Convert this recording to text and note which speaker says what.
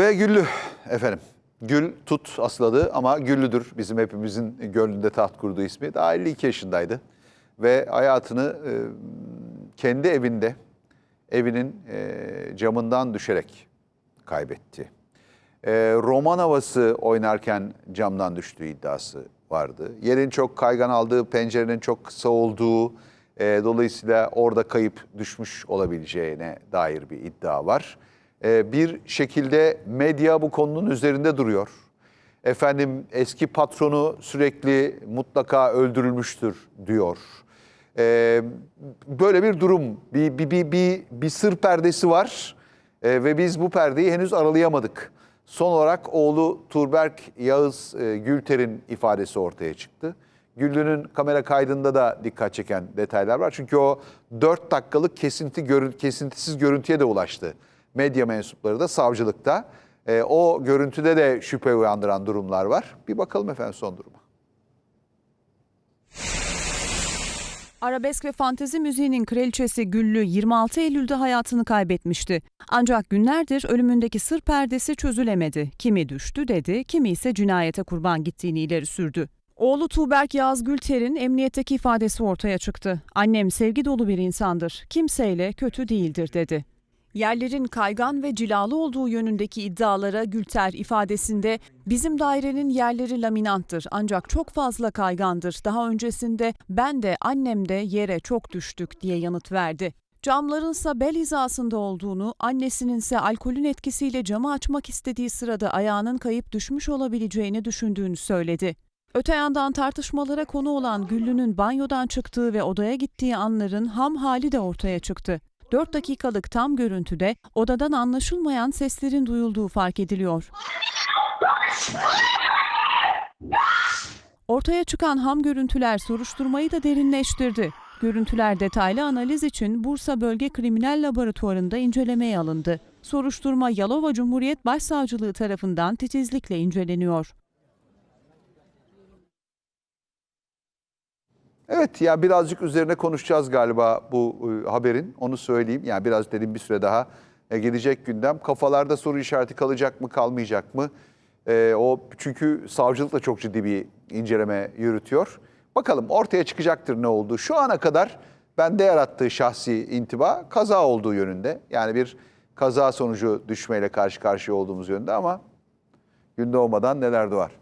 Speaker 1: Ve Güllü efendim. Gül tut asladı ama Güllüdür bizim hepimizin gönlünde taht kurduğu ismi. Daha 52 yaşındaydı ve hayatını e, kendi evinde evinin e, camından düşerek kaybetti. E, roman havası oynarken camdan düştüğü iddiası vardı. Yerin çok kaygan aldığı, pencerenin çok kısa olduğu, e, dolayısıyla orada kayıp düşmüş olabileceğine dair bir iddia var. E, bir şekilde medya bu konunun üzerinde duruyor. Efendim eski patronu sürekli mutlaka öldürülmüştür diyor. E, böyle bir durum, bir, bir, bir, bir, bir sır perdesi var E, ve biz bu perdeyi henüz aralayamadık. Son olarak oğlu Turberk Yağız e, Gülter'in ifadesi ortaya çıktı. Güllü'nün kamera kaydında da dikkat çeken detaylar var. Çünkü o 4 dakikalık kesinti görün- kesintisiz görüntüye de ulaştı. Medya mensupları da savcılıkta. E, o görüntüde de şüphe uyandıran durumlar var. Bir bakalım efendim son duruma.
Speaker 2: Arabesk ve fantezi müziğinin kraliçesi Güllü 26 Eylül'de hayatını kaybetmişti. Ancak günlerdir ölümündeki sır perdesi çözülemedi. Kimi düştü dedi, kimi ise cinayete kurban gittiğini ileri sürdü. Oğlu Tuğberk Yağız Gülter'in emniyetteki ifadesi ortaya çıktı. Annem sevgi dolu bir insandır, kimseyle kötü değildir dedi. Yerlerin kaygan ve cilalı olduğu yönündeki iddialara Gülter ifadesinde bizim dairenin yerleri laminanttır ancak çok fazla kaygandır. Daha öncesinde ben de annem de yere çok düştük diye yanıt verdi. Camlarınsa bel hizasında olduğunu, annesinin ise alkolün etkisiyle camı açmak istediği sırada ayağının kayıp düşmüş olabileceğini düşündüğünü söyledi. Öte yandan tartışmalara konu olan Güllü'nün banyodan çıktığı ve odaya gittiği anların ham hali de ortaya çıktı. 4 dakikalık tam görüntüde odadan anlaşılmayan seslerin duyulduğu fark ediliyor. Ortaya çıkan ham görüntüler soruşturmayı da derinleştirdi. Görüntüler detaylı analiz için Bursa Bölge Kriminal Laboratuvarı'nda incelemeye alındı. Soruşturma Yalova Cumhuriyet Başsavcılığı tarafından titizlikle inceleniyor.
Speaker 1: Evet ya birazcık üzerine konuşacağız galiba bu e, haberin. Onu söyleyeyim. Yani biraz dedim bir süre daha e, gelecek gündem. Kafalarda soru işareti kalacak mı kalmayacak mı? E, o çünkü savcılık da çok ciddi bir inceleme yürütüyor. Bakalım ortaya çıkacaktır ne oldu. Şu ana kadar bende yarattığı şahsi intiba kaza olduğu yönünde. Yani bir kaza sonucu düşmeyle karşı karşıya olduğumuz yönünde ama gün doğmadan neler doğar.